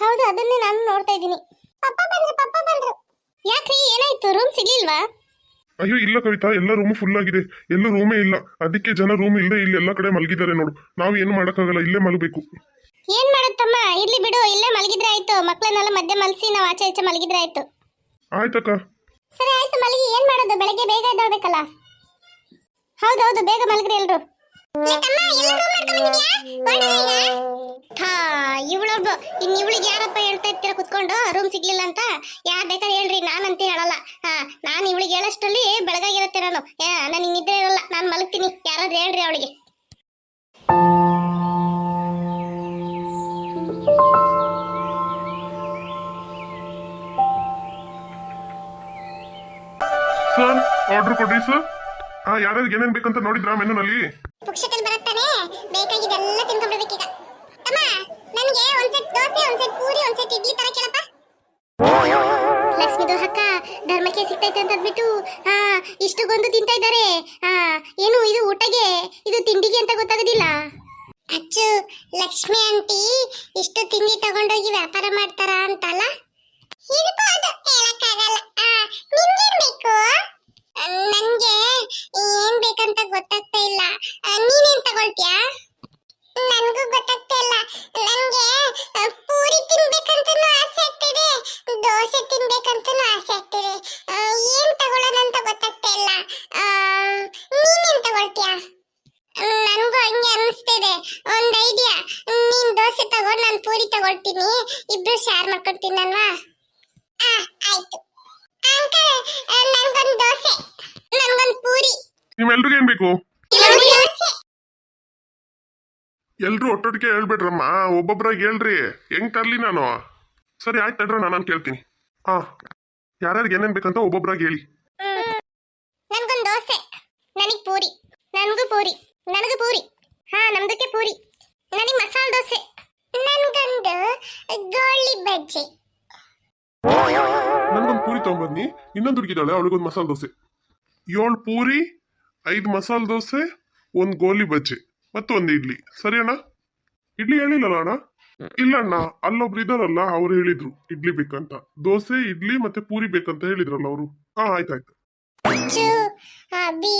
ಹೌದು ಅದನ್ನೇ ನಾನು ನೋಡ್ತಾ ಇದ್ದೀನಿ. ಪಪ್ಪ ಬಂದ್ರು ಪಪ್ಪ ಬಂದ್ರು. ಯಾಕ್ರಿ ಏನಾಯ್ತು? ರೂಮ್ ಸಿಗ್ಲಿಲ್ವಾ? ಅಯ್ಯೋ ಇಲ್ಲ ಕವಿತಾ ಎಲ್ಲ ರೂಮ್ ಫುಲ್ ಆಗಿದೆ. ಎಲ್ಲ ರೂಮೇ ಇಲ್ಲ. ಅದಕ್ಕೆ ಜನ ರೂಮ್ ಇಲ್ಲದೆ ಇಲ್ಲಿ ಎಲ್ಲ ಕಡೆ ಮಲಗಿದ್ದಾರೆ ನೋಡು. ನಾವು ಏನು ಮಾಡೋಕ್ಕಾಗಲ್ಲ ಇಲ್ಲೇ ಮಲಗಬೇಕು. ಏನ್ ಮಾಡುತ್ತಮ್ಮ? ಇಲ್ಲಿ ಬಿಡು ಇಲ್ಲೇ ಮಲಗಿದ್ರೆ ಆಯ್ತು. ಮಕ್ಕಳನ್ನೆಲ್ಲ ಮಧ್ಯ ಮಲಸಿ ನಾವು ಆಚೆ ಆಚೆ ಮಲಗಿದ್ರೆ ಆಯ್ತು. ಆಯ್ತಕ್ಕ. ಸರಿ ಆಯ್ತು ಮಲಗಿ. ಏನ್ ಮಾಡೋದು? ಬೆಳಗ್ಗೆ ಬೇಗ ಎದ್ದೇಳ್ಬೇಕಲ್ಲ? ಹೌದೌದು ಬೇಗ ಮಲಗ್ರಿ ಎಲ್ರು. ಇವಳೊಬ್ಬ, ಇನ್ ಇವಳಿಗೆ ಯಾರಪ್ಪ ಹೇಳ್ತಾ ಇರ್ತೀರ ಕುತ್ಕೊಂಡು? ರೂಮ್ ಸಿಗ್ಲಿಲ್ಲ ಅಂತ? ಯಾರ್ ಬೇಕಾದ್ರೆ ಹೇಳ್ರಿ, ನಾನಂತ ಹೇಳಲ್ಲ. ಹಾ, ನಾನು ಇವಳಿಗೆ ಹೇಳಷ್ಟರಲ್ಲಿ ಬೆಳಗಾಗಿರುತ್ತೆ ನಾನು. ನನಗೆ ನಿದ್ರೆ ಇರಲ್ಲ. ನಾನು ಮಲಗ್ತೀನಿ. ಯಾರಾದ್ರೂ ಹೇಳ್ರಿ ಅವಳಿಗೆ. ಸರ್ ಆರ್ಡರ್ ಕೊಡಿ ಯಾರ್ಯಾರಿಗೆ ಏನೇನ್ ಬೇಕಂತ ನೋಡಿದ್ರಾ ಮೆನುನಲ್ಲಿ? ನನಗೆ ಒಂದ್ ಸೆಟ್ ದೋಸೆ, ಒಂದ್ ಧರ್ಮಕ್ಕೆ ಸಿಗ್ತೈತೆ ಅಂತ ಅಂದ್ಬಿಟ್ಟು ಹಾ ಇಷ್ಟಕ್ಕೊಂದು ತಿಂತಾ ಇದ್ದಾರೆ. ಹಾ ಏನು ಇದು ಊಟಗೆ? ಇದು ತಿಂಡಿಗೆ ಅಂತ ಗೊತ್ತಾಗೋದಿಲ್ಲ. ಅಚ್ಚು, ಲಕ್ಷ್ಮಿ ಆಂಟಿ, ಇಷ್ಟು ತಿಂಡಿ ತಗೊಂಡೋಗಿ ವ್ಯಾಪಾರ ಮಾಡ್ತಾರಾ ಅಂತಲ್ಲ? ಇರ್ಬೋದು ಹೇಳಕ್ಕಾಗಲ್ಲ. ನಿಮ್ಗೇನ್ ಬೇಕು? ನನ್ಗೆ ಏನ್ ಬೇಕಂತ ಗೊತ್ತಾಗ್ತಾ ಇಲ್ಲ. ನೀನೇನ್ ತಗೊಳ್ತೀಯಾ? ನನಗೂ ಗೊತ್ತಾಗ್ತಾ ಇಲ್ಲ. ನನಗೆ ಪೂರಿ ತಿನ್ಬೇಕಂತನೂ ಆಸೆ ಆಗ್ತಿದೆ. ದೋಸೆ ತಿನ್ಬೇಕಂತನೂ ಆಸೆ ಆಗ್ತಿದೆ. ಏನು ತಗೊಳ್ಳೋಣ ಅಂತ ಗೊತ್ತಾಗ್ತಾ ಇಲ್ಲ. ನೀನೇನ್ ತಗೊಳ್ತೀಯಾ? ನನಗೂ ಹಂಗೆ ಅನಿಸ್ತಿದೆ. ಒಂದು ಐಡಿಯಾ. ನೀನ್ ದೋಸೆ ತಗೊಂಡು ನಾನು ಪೂರಿ ತಗೊಳ್ತೀನಿ. ಇಬ್ರು ಶೇರ್ ಮಾಡ್ಕೊಡ್ತೀನಿ ಅಲ್ವಾ ಆ, ಆಯ್ತು. ಅಂಕಲ್ ಏನ್ ಬೇಕು? ಎಲ್ರು ಒಟ್ಟೊಟ್ಟಿಗೆ ಹೇಳ್ಬೇಡ್ರಮ್ಮ. ಒಬ್ಬೊಬ್ರಾಗ ಹೇಳ್ರಿ. ಹೆಂಗ್ ತರ್ಲಿ ನಾನು? ಸರಿ ಆಯ್ತು ತಡ್ರ ನಾನು ಕೇಳ್ತೀನಿ. ಹಾ ಯಾರ್ಯಾರಿಗೆ ಏನೇನ್ ಬೇಕಂತ ಒಬ್ಬೊಬ್ರಾಗ ಹೇಳಿ. ನನ್ಗೊಂದು ದೋಸೆ ನನಗ್ ಪೂರಿ. ನನಗೂ ಪೂರಿ ನನಗೂ ಪೂರಿ. ಹಾ ನಮ್ದಕ್ಕೆ ಪೂರಿ. ನನಗ್ ಮಸಾಲ ದೋಸೆ. ತಗೊಂಬನ್ನಿ. ಇನ್ನೊಂದು ಹುಡುಗಿದಾಳೆ ಅವಳಿಗೊಂದು ಮಸಾಲೆ ದೋಸೆ. ಏಳು ಪೂರಿ, ಐದು ಮಸಾಲೆ ದೋಸೆ, ಒಂದು ಗೋಲಿ ಬಜ್ಜಿ ಮತ್ತು ಒಂದು ಇಡ್ಲಿ. ಸರಿ ಅಣ್ಣ? ಇಡ್ಲಿ ಹೇಳಿಲ್ಲಲ್ಲ ಅಣ್ಣ? ಇಲ್ಲ ಅಣ್ಣ, ಅಲ್ಲೊಬ್ರು ಇದಾರಲ್ಲ ಅವ್ರು ಹೇಳಿದ್ರು, ಇಡ್ಲಿ ಬೇಕಂತ. ದೋಸೆ, ಇಡ್ಲಿ ಮತ್ತೆ ಪೂರಿ ಬೇಕಂತ ಹೇಳಿದ್ರಲ್ಲ ಅವರು. ಹಾ, ಆಯ್ತಾಯ್ತು. ಅಜ್ಜು ಅಭಿ,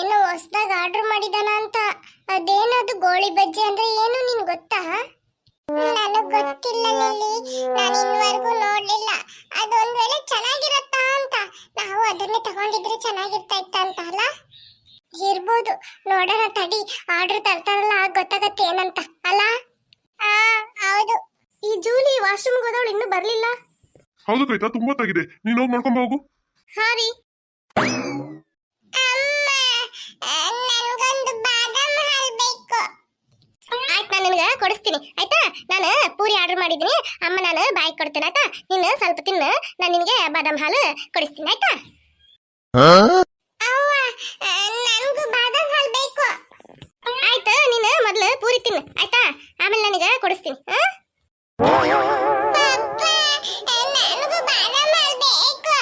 ಏನೋ ಹೊಸ್ದಾಗ ಆರ್ಡರ್ ಮಾಡಿದಾನ ಅಂತ ಅದೇನದು ಗೋಳಿ ಬಜ್ಜಿ ಅಂದ್ರೆ ಏನು ನಿನ್ ಗೊತ್ತಾ? ನನಗ್ ಗೊತ್ತಿಲ್ಲ ಲಿಲಿ ನಾನು ಇನ್ವರೆಗೂ ನೋಡ್ಲಿಲ್ಲ. ಅದೊಂದ್ ವೇಳೆ ಚೆನ್ನಾಗಿರತ್ತಾ ಅಂತ. ನಾವು ಅದನ್ನೇ ತಗೊಂಡಿದ್ರೆ ಚೆನ್ನಾಗಿರ್ತಾ ಇತ್ತ ಅಂತ ಅಲ್ಲ? ಇರ್ಬೋದು. ನೋಡೋಣ ತಡಿ. ಆರ್ಡರ್ ತರ್ತಾರಲ್ಲ ಆಗ ಗೊತ್ತಾಗತ್ತೆ ಏನಂತ ಅಲ್ಲ? ಆ ಹೌದು. ಈ ಜೂಲಿ ವಾಶ್ರೂಮ್ಗೆ ಹೋದವಳು ಇನ್ನೂ ಬರ್ಲಿಲ್ಲ? ಹೌದು ತುಂಬಾ ತಾಗಿದೆ ನೀನು ಹೋಗಿ ನೋಡ್ಕೊಂಡ್ ಹೋಗು. ಹಾ ರೀ ನನ್ಗೊಂದು ಬಾದಾಮ್ ಹಾಲ್ ಬೇಕು ಆಯ್ತು ನಾನು ನಿನಗೆ ಕೊಡಿಸ್ತೀನಿ. ಆಯ್ತಾ? ನಾನು ಪೂರಿ ಆರ್ಡರ್ ಮಾಡಿದ್ದೀನಿ. ಅಮ್ಮ ನಾನು ಬಾಯ್ ಕೊಡ್ತೀನಿ ಆಯ್ತಾ? ನೀನು ಸ್ವಲ್ಪ ತಿನ್ನು. ನಾನು ನಿನಗೆ ಬಾದಾಮ್ ಹಾಲು ಕೊಡಿಸ್ತೀನಿ ಆಯ್ತಾ? ಅವ್ವ ನನಗೂ ಬಾದಾಮ್ ಹಾಲು ಬೇಕು. ಆಯ್ತು ನೀನು ಮೊದಲು ಪೂರಿ ತಿನ್ನು ಆಯ್ತಾ? ಆಮೇಲೆ ನನಗೆ ಕೊಡಿಸ್ತೀನಿ ಹಾ? ನನಗೂ ಬಾದಾಮ್ ಹಾಲು ಬೇಕು.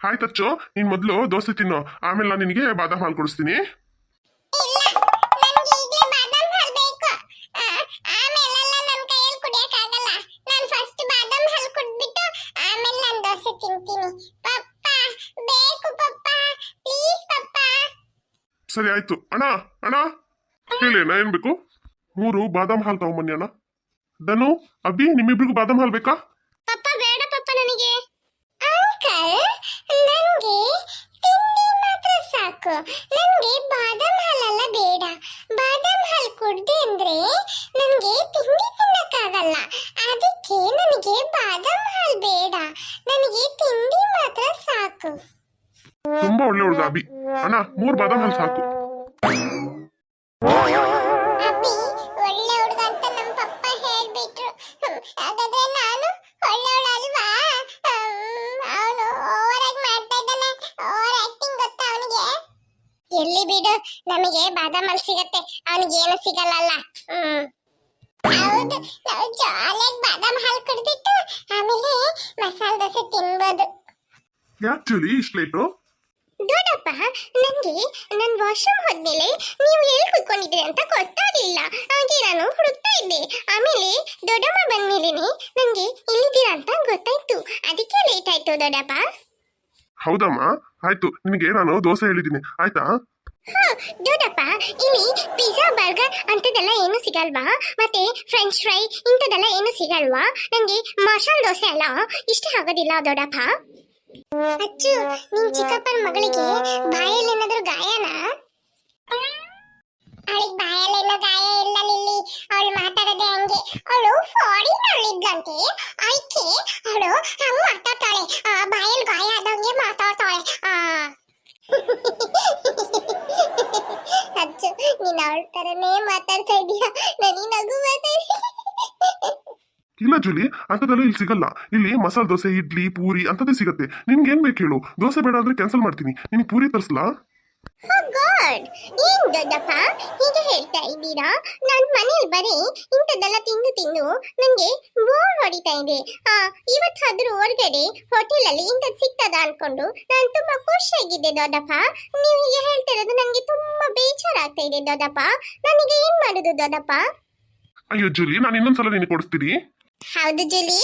ಆಯ್ತಚ್ಚು ನೀನ್ ಮೊದಲು ದೋಸೆ ತಿನ್ನು. ಆಮೇಲೆ ನಾನು ನಿನಗೆ ಬಾದಾಮ್ ಹಾಲು ಕೊಡಿಸ್ತೀನಿ. ಸರಿ, ಆಯ್ತು. ಅಣ್ಣ ಅಣ್ಣ ಹೇಳಿ ಅಣ್ಣ, ಏನ್ ಬೇಕು? ಮೂರು ಬಾದಾಮ್ ಹಾಲು ತಗೊಂಬನ್ನಿ, ಅಣ್ಣ. ಧನು ಅಬ್ಬಿ ನಿಮ್ಮಿಬ್ರಿಗೂ ಬಾದಾಮ್ ಹಾಲು ಬೇಕಾ? ಪಪ್ಪ, ಬೇಡ ಪಪ್ಪ, ನನಗೆ. ಅಂಕಲ್ ನನಗೆ ತಿಂಡಿ ಮಾತ್ರ ಸಾಕು. ನನಗೆ ಬಾದಾಮ್ ಹಾಲಲ್ಲ ಬೇಡ. ಬಾದಾಮ್ ಹಾಲು ಕುಡ್ದೆ ಅಂದ್ರೆ ನನಗೆ ತಿಂಡಿ ತಿನ್ನಕ್ಕಾಗಲ್ಲ. ಅದಕ್ಕೆ ನನಗೆ ಬಾದಾಮ್ ಹಾಲು ಬೇಡ. ನನಗೆ ತಿಂಡಿ ಮಾತ್ರ ಸಾಕು. ತುಂಬಾ ಒಳ್ಳೆ ಹುಡುಗ ಅಬಿ ಅಣ್ಣ ಮೂರು ಬಾದಾಮ್ ಹಾಲು ಸಾಕು. ಎಲ್ಲಿ ಬಿಡು ನಮಗೆ ಬಾದಾಮ್ ಹಾಲ್ ಸಿಗತ್ತೆ. ಅವನಿಗೆ ಏನು ಸಿಗಲ್ಲ ಹ್ಮ್. ಹೌದು ನಾವು ಜಾಲಿಯಾಗಿ ಬಾದಾಮ್ ಹಾಲು ಕುಡಿದಿಟ್ಟು ಆಮೇಲೆ ಮಸಾಲೆ ದೋಸೆ ತಿನ್ಬೋದು. ಯಾಕೆ ಇಷ್ಟು ಲೇಟು ದೊಡ್ಡಪ್ಪ ನನಗೆ ನನ್ನ ವಾಶ್ರೂಮ್ ಹೋದ್ಮೇಲೆ ನೀವು ಎಲ್ಲಿ ಕೂತ್ಕೊಂಡಿದ್ದೀರಿ ಅಂತ ಗೊತ್ತಾಗ್ಲಿಲ್ಲ. ಹಾಗೆ ನಾನು ಹುಡುಕ್ತಾ ಇದ್ದೆ. ಆಮೇಲೆ ದೊಡ್ಡಮ್ಮ ಬಂದ್ಮೇಲೆನೆ ನನಗೆ ಇಲ್ಲಿದ್ದೀರಾ ಅಂತ ಗೊತ್ತಾಯ್ತು. ಅದಕ್ಕೆ ಲೇಟ್ ಆಯ್ತು ದೊಡ್ಡಪ್ಪ. ಹೌದಮ್ಮ ಆಯ್ತು. ನಿನಗೆ ನಾನು ದೋಸೆ ಹೇಳಿದ್ದೀನಿ. ಆಯ್ತಾ? ಹಾ, ದೊಡ್ಡಪ್ಪ ಇಲ್ಲಿ ಪಿಜ್ಜಾ ಬರ್ಗರ್ ಅಂಥದ್ದೆಲ್ಲ ಏನು ಸಿಗಲ್ವಾ? ಮತ್ತೆ ಫ್ರೆಂಚ್ ಫ್ರೈ ಇಂಥದ್ದೆಲ್ಲ ಏನು ಸಿಗಲ್ವಾ? ನನಗೆ ಮಸಾಲೆ ದೋಸೆ ಅಲ್ಲ ಇಷ್ಟ ಆಗೋದಿಲ್ಲ ದೊಡ್ಡಪ್ಪ. ಅಚ್ಚು ನಿನ್ ಚಿಕ್ಕಪ್ಪನ ಮಗಳಿಗೆ ಬಾಯಲ್ಲಿ ಏನಾದರೂ ಗಾಯನ? ಅವಳಿಗೆ ಬಾಯಲ್ಲಿ ಏನೋ ಗಾಯ ಇಲ್ಲ ಲಿಲ್ಲಿ. ಅವಳು ಮಾತಾಡೋದೇ ಹಂಗೆ. ಅವಳು ಫಾರಿನ್ ಅವಳಿದ್ದಂತೆ ಆಯ್ಕೆ ಅವಳು ಹಂಗ್ ಮಾತಾಡ್ತಾಳೆ. ಆ, ಬಾಯಲ್ಲಿ ಗಾಯ ಆದಂಗೆ ಮಾತಾಡ್ತಾಳೆ. ಆ. ಅಚ್ಚು ನೀನ್ ಅವಳ ತರನೇ ಮಾತಾಡ್ತಾ ಇದೀಯ. ನನಗೆ ನಗು ಮಾತಾಡಿ ಇಲ್ಲ ಜೂಲಿ ಅಂಥದ್ದೆಲ್ಲ ಇಲ್ಲಿ ಸಿಗಲ್ಲ. ಇಲ್ಲಿ ಮಸಾಲೆ ದೋಸೆ ಇಡ್ಲಿ ಪೂರಿ ಅಂಥದ್ದೇ ಸಿಗುತ್ತೆ. ನಿನ್ಗೆ ಏನು ಬೇಕು ಹೇಳು? ದೋಸೆ ಬೇಡ ಅಂದ್ರೆ ಕ್ಯಾನ್ಸಲ್ ಮಾಡ್ತೀನಿ. ನಿನಗೆ ಪೂರಿ ತರಿಸ್ಲಾ? ಗಾಡ್ ಏನ್ ದೊಡ್ಡಪ್ಪ? ಹೀಗೆ ಹೇಳ್ತಾ ಇದ್ದೀರಾ? ನಾನು ಮನೇಲಿ ಬರೀ ಇಂಥದ್ದೆಲ್ಲ ತಿಂದು ತಿಂದು ನನಗೆ ಬೋರ್ ಹೊಡಿತಾ ಇದೆ. ಆ ಇವತ್ತಾದ್ರೂ ಹೊರಗಡೆ ಹೋಟೆಲ್ ಅಲ್ಲಿ ಇಂಥದ್ದು ಸಿಗ್ತದ ಅನ್ಕೊಂಡು ನಾನು ತುಂಬಾ ಖುಷಿಯಾಗಿದ್ದೆ ದೊಡ್ಡಪ್ಪ. ನೀವು ಹೀಗೆ ಹೇಳ್ತಿರೋದು ನನಗೆ ತುಂಬಾ ಬೇಜಾರಾಗ್ತಾ ಇದೆ ದೊಡ್ಡಪ್ಪ. ನನಗೆ ಏನು ಮಾಡುದು ದೊಡ್ಡಪ್ಪ? ಅಯ್ಯೋ ಜೂಲಿ ನಾನು ಇನ್ನೊಂದ್ಸಲ ನಿನಗೆ ಕೊಡಿಸ್ತೀನಿ. ಹೌದು ಜೂಲಿ.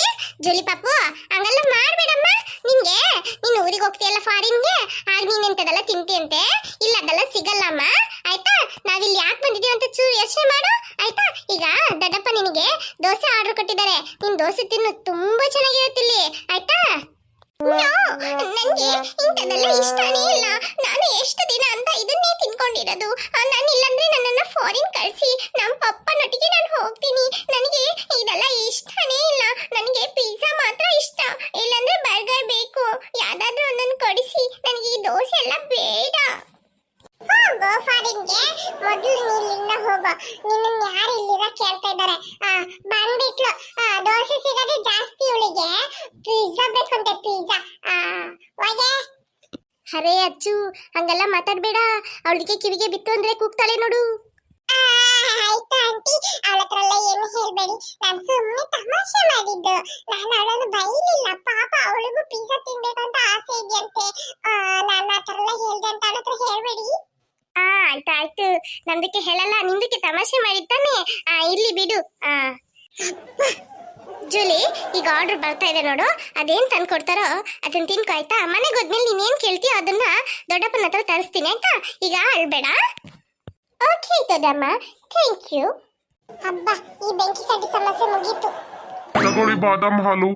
ಜೂಲಿ ಪಾಪು, ಹಂಗೆಲ್ಲ ಮಾಡ್ಬೇಡಮ್ಮ. ನಿಂಗೆ, ನೀನು ಊರಿಗೆ ಹೋಗ್ತೀಯಲ್ಲ ಫಾರಿನ್ಗೆ ಆಗ ನೀನ್ ಎಂತದೆಲ್ಲ ತಿಂತೀಯಂತೆ? ಇಲ್ಲ, ಅದೆಲ್ಲ ಸಿಗಲ್ಲಮ್ಮ. ಆಯ್ತಾ? ನಾವಿಲ್ಲಿ ಯಾಕೆ ಬಂದಿದೀವಿ ಅಂತ ಚೂರು ಯೋಚನೆ ಮಾಡು. ಆಯ್ತಾ? ಈಗ ದೊಡ್ಡಪ್ಪ ನಿನಗೆ ದೋಸೆ ಆರ್ಡರ್ ಕೊಟ್ಟಿದ್ದಾರೆ. ನಿನ್ ದೋಸೆ ತಿನ್ನು, ತುಂಬಾ ಚೆನ್ನಾಗಿರುತ್ತೆ ಇಲ್ಲಿ ಆಯ್ತಾ ನನಗೆ ಇಂಥದ್ದೆಲ್ಲ ಇಷ್ಟನೇ ಇಲ್ಲ ನಾನು ಎಷ್ಟು ದಿನ ಅಂತ ಇದನ್ನೇ ತಿನ್ಕೊಂಡಿರೋದು ನಾನು ಇಲ್ಲಂದ್ರೆ ನನ್ನನ್ನ ಫಾರಿನ್ ಕಳಿಸಿ ನಮ್ಮ ಪಪ್ಪನೊಟ್ಟಿಗೆ ನಾನು ಹೋಗ್ತೀನಿ ನನಗೆ ಇದೆಲ್ಲ ಇಷ್ಟನೇ ಇಲ್ಲ ನನಗೆ ಪಿಜ್ಜಾ ಮಾತ್ರ ಇಷ್ಟ ಇಲ್ಲಾಂದ್ರೆ ಬರ್ಗರ್ ಬೇಕು ಯಾವ್ದಾದ್ರೂ ಒಂದನ್ನು ಕೊಡಿಸಿ ನನಗೆ ಈ ದೋಸೆ ಎಲ್ಲ ಬೇಡ ಹೋಗೋ ಫಾರಿನ್ಗೆ ಮೊದಲು ನೀನಿಂದ ಹೋಗೋ ನಿನ್ನ ಯಾರು ಇಲ್ಲಿರ ಕೇಳ್ತಾ ಇದ್ದಾರೆ. ಬಂದ್ಬಿಟ್ಲು. ದೋಸೆ ಸಿಗೋದೇ ಜಾಸ್ತಿ ಇವಳಿಗೆ. ಪಿಜ್ಜಾ ಬೇಕಂತೆ ಪಿಜ್ಜಾ ಹೋಗೆ. ಅರೇ ಅಚ್ಚು ಹಂಗೆಲ್ಲ ಮಾತಾಡ್ಬೇಡ. ಅವಳಿಗೆ ಕಿವಿಗೆ ಬಿತ್ತು ಅಂದ್ರೆ ಕೂಗ್ತಾಳೆ ನೋಡು. ಆಯ್ತಾ ಆಂಟಿ. ಅವಳ ಹತ್ರ ಎಲ್ಲ ಏನು ಹೇಳ್ಬೇಡಿ. ನಾನು ಸುಮ್ಮನೆ ತಮಾಷೆ ಮಾಡಿದ್ದು. ನಾನು ಅವಳನ್ನು ಬೈಲಿಲ್ಲ ಪಾಪ ಅವಳಿಗೂ ಪಿಜ್ಜಾ ತಿನ್ಬೇಕು ಅಂತ ಆಸೆ ಇದೆಯಂತೆ ನಾನು ಆ ಥರ ಎಲ್ಲ ಹೇಳ್ದೆ ಅಂತ ಅವಳ ಹತ್ರ ಹೇಳ್ಬೇಡಿ ಆ ಆಯ್ತು ಆಯ್ತು ನಮ್ದಕ್ಕೆ ಹೇಳಲ್ಲ ನಿಮ್ದಕ್ಕೆ ತಮಾಷೆ ಮಾಡಿದ್ದಾನೆ ಆ ಇರ್ಲಿ ಬಿಡು. ಆ. ಜೂಲಿ ಈಗ ಆರ್ಡರ್ ಬರ್ತಾ ಇದೆ ನೋಡು. ಅದೇನ್ ತಂದು ಕೊಡ್ತಾರೋ ಅದನ್ನ ತಿನ್ಕೊ ಆಯ್ತಾ? ಮನೆಗೆ ಹೋದ್ಮೇಲೆ ನೀನೇನ್ ಕೇಳ್ತೀಯೋ ಅದನ್ನ ದೊಡ್ಡಪ್ಪನ ಹತ್ರ ತರಿಸ್ತೀನಿ ಆಯ್ತಾ? ಈಗ ಅಳ್ಬೇಡ. ಓಕೆ ದೊಡ್ಡಮ್ಮ. ಥ್ಯಾಂಕ್ ಯು ಹಬ್ಬ ಈ ಬೆಂಕಿ ಕಡ್ಡಿ ಸಮಸ್ಯೆ ಮುಗೀತು. ತಗೊಳ್ಳಿ ಬಾದಾಮ್ ಹಾಲು.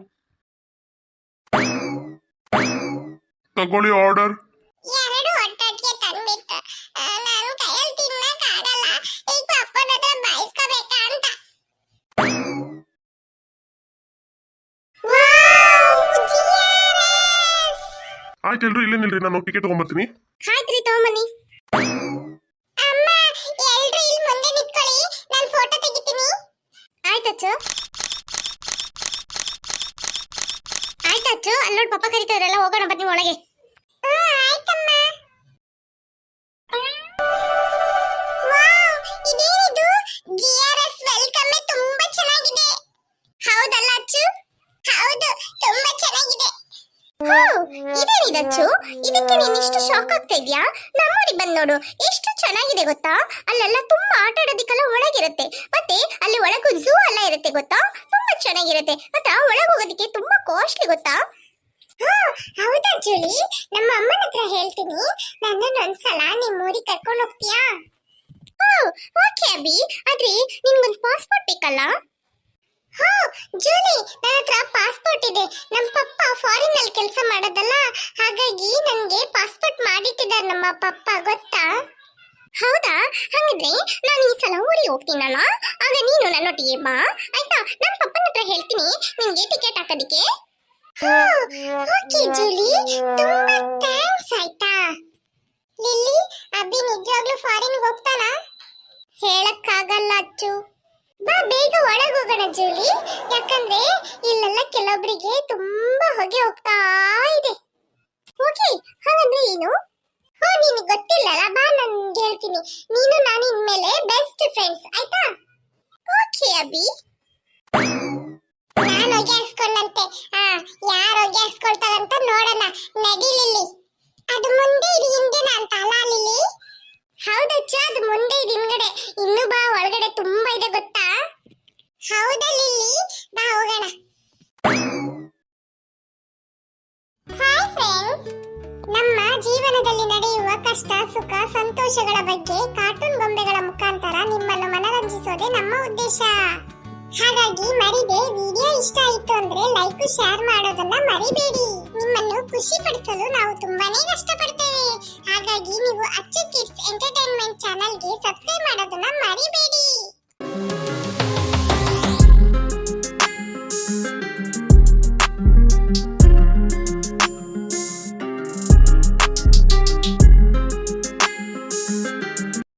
ತಗೊಳ್ಳಿ ಆರ್ಡರ್ ಆಯ್ತು ಎಲ್ರು ಇಲ್ಲೇ ನಿಲ್ರಿ, ನಾನು ಟಿಕೆಟ್ ತಗೊಂಬರ್ತೀನಿ. ಆಯ್ತ್ರಿ ತಗೊಂಬನ್ನಿ. ಅಮ್ಮ, ಎಲ್ರು ಇಲ್ಲಿ ಮುಂದೆ ನಿಂತ್ಕೊಳ್ಳಿ, ನಾನು ಫೋಟೋ ಆಯ್ತಚ್ಚು ಆಯ್ತಚ್ಚು ಪಪ್ಪ ಕರಿತಾರಲ್ಲ ಹೋಗೋಣ, ಬನ್ನಿ ಒಳಗೆ. ಆಯ್ತಮ್ಮ. ಶಾಕ್ ಆಗ್ತಾ ಇದ್ಯಾ ನಮ್ಮೂರಿ ಬಂದ್ ನೋಡು. ಎಷ್ಟು ಚೆನ್ನಾಗಿದೆ ಗೊತ್ತಾ? ಅಲ್ಲೆಲ್ಲ ತುಂಬಾ ಆಟ ಆಡೋದಕ್ಕೆಲ್ಲ ಒಳಗಿರುತ್ತೆ. ಮತ್ತೆ ಅಲ್ಲಿ ಒಳಗೂ ಝೂ ಎಲ್ಲ ಇರುತ್ತೆ ಗೊತ್ತಾ? ತುಂಬಾ ಚೆನ್ನಾಗಿರುತ್ತೆ. ಮತ್ತೆ ಒಳಗೆ ಹೋಗೋದಕ್ಕೆ ತುಂಬಾ ಕಾಸ್ಟ್ಲಿ ಗೊತ್ತಾ? ಹಾ, ಹೌದಾ ಜೂಲಿ? ನಮ್ಮ ಅಮ್ಮನ ಹತ್ರ ಹೇಳ್ತೀನಿ. ನನ್ನನ್ನು ಒಂದ್ಸಲ ನಿಮ್ಮ ಊರಿಗೆ ಕರ್ಕೊಂಡು ಹೋಗ್ತೀಯಾ? ಓಕೆ ಅಭಿ. ಆದ್ರೆ ನಿನ್ಗೊಂದು ಪಾಸ್ಪೋರ್ಟ್ ಬೇಕಲ್ಲ? ಹಾ ಜೂಲಿ ನನ್ನ ಹತ್ರ ಪಾಸ್ಪೋರ್ಟ್ ಇದೆ. ನಮ್ಮ ಪಪ್ಪ ಫಾರಿನ್ ಅಲ್ಲಿ ಕೆಲಸ ಮಾಡೋದಲ್ಲ, ಹಾಗಾಗಿ ನನಗೆ ಪಾಸ್ಪೋರ್ಟ್ ಮಾಡಿಟ್ಟಿದ್ದಾರೆ ನಮ್ಮ ಪಪ್ಪ, ಗೊತ್ತಾ? ಹೌದಾ? ಹಾಗಿದ್ರೆ ನಾನು ಈ ಸಲ ಊರಿಗೆ ಹೋಗ್ತೀನಲ್ಲ? ಆಗ ನೀನು ನನ್ನೊಟ್ಟಿಗೆ ಬಾ. ಆಯ್ತಾ? ನಮ್ಮ ಪಪ್ಪನ ಹತ್ರ ಹೇಳ್ತೀನಿ. ನಿಮಗೆ ಟಿಕೆಟ್ ಹಾಕೋದಿಕ್ಕೆ. Okay Julie. ತುಂಬಾ ಥ್ಯಾಂಕ್ಸ್ ಆಯ್ತಾ? ಲಿಲ್ಲಿ, ಅಭಿ ನಿಜವಾಗ್ಲೂ ಫಾರಿನ್ ಹೋಗ್ತಾನಾ? ಹೇಳಕ್ಕಾಗಲ್ಲ ಅಚ್ಚು. ಬಾ, ಬೇಗ ಒಳಗೆ ಹೋಗೋಣ, ಜೂಲಿ. ಯಾಕಂದ್ರೆ ಇಲ್ಲೆಲ್ಲ ಕೆಲವೊಬ್ರಿಗೆ ತುಂಬಾ ಹೊಗೆ ಹೋಗ್ತಾ ಇದೆ. ಓಕೆ, ಹಾಗಂದ್ರೆ ಏನು? ಹೋ, ನಿನಗೆ ಗೊತ್ತಿಲ್ಲಲ್ಲ, ಬಾ, ನಾನು ಹೇಳ್ತೀನಿ. ನೀನು, ನಾನು ಇನ್ಮೇಲೆ ಬೆಸ್ಟ್ ಫ್ರೆಂಡ್ಸ್ ಆಯ್ತಾ? ಓಕೆ, ಅಭಿ. ನಾನು ಹೊಗೆ ಆ, ಯಾರು ಹೊಗೆ ಹಾಕ್ಸ್ಕೊಳ್ತಾರಂತ ನೋಡೋಣ. ನಡಿಲಿಲ್ಲಿ ಅದು ಮುಂದೆ ಇದು ಹಿಂದೆನ ಅಂತ, ಅಲ್ಲ ಲಿಲಿ ಹೌದಚ್ಚ, ಅದು ಮುಂದೆ ಇದು ಹಿಂದ್ಗಡೆ. ಇನ್ನು ಬಾ, ಒಳಗಡೆ ತುಂಬಾ ಇದೆ, ಗೊತ್ತಾ? ಹೌದಾ ಲಿಲ್ಲಿ? ಬಾ, ಹೋಗೋಣ. ಹಾಯ್ ಫ್ರೆಂಡ್ಸ್ ನಮ್ಮ ಜೀವನದಲ್ಲಿ ನಡೆಯುವ ಕಷ್ಟ, ಸುಖ, ಸಂತೋಷಗಳ ಬಗ್ಗೆ ಕಾರ್ಟೂನ್ ಗೊಂಬೆಗಳ ಮುಖಾಂತರ ನಿಮ್ಮನ್ನು ಮನರಂಜಿಸೋದೇ ನಮ್ಮ ಉದ್ದೇಶ. ಹಾಗಾಗಿ ಮರಿದೆ ವಿಡಿಯೋ ಇಷ್ಟ ಆಯಿತು ಅಂದ್ರೆ ಲೈಕ್ ಶೇರ್ ಮಾಡೋದನ್ನ ಮರಿಬೇಡಿ. ನಿಮ್ಮನ್ನು ಖುಷಿ ಪಡಿಸಲು ನಾವು ತುಂಬಾನೇ ಕಷ್ಟಪಡ್ತೇವೆ. ಹಾಗಾಗಿ ನೀವು ಅಚ್ಚು ಕಿಡ್ಸ್ ಎಂಟರ್ಟೈನ್ಮೆಂಟ್ ಚಾನಲ್ಗೆ ಸಬ್ಸ್ಕ್ರೈಬ್ ಮಾಡೋದನ್ನ ಮರಿಬೇಡಿ.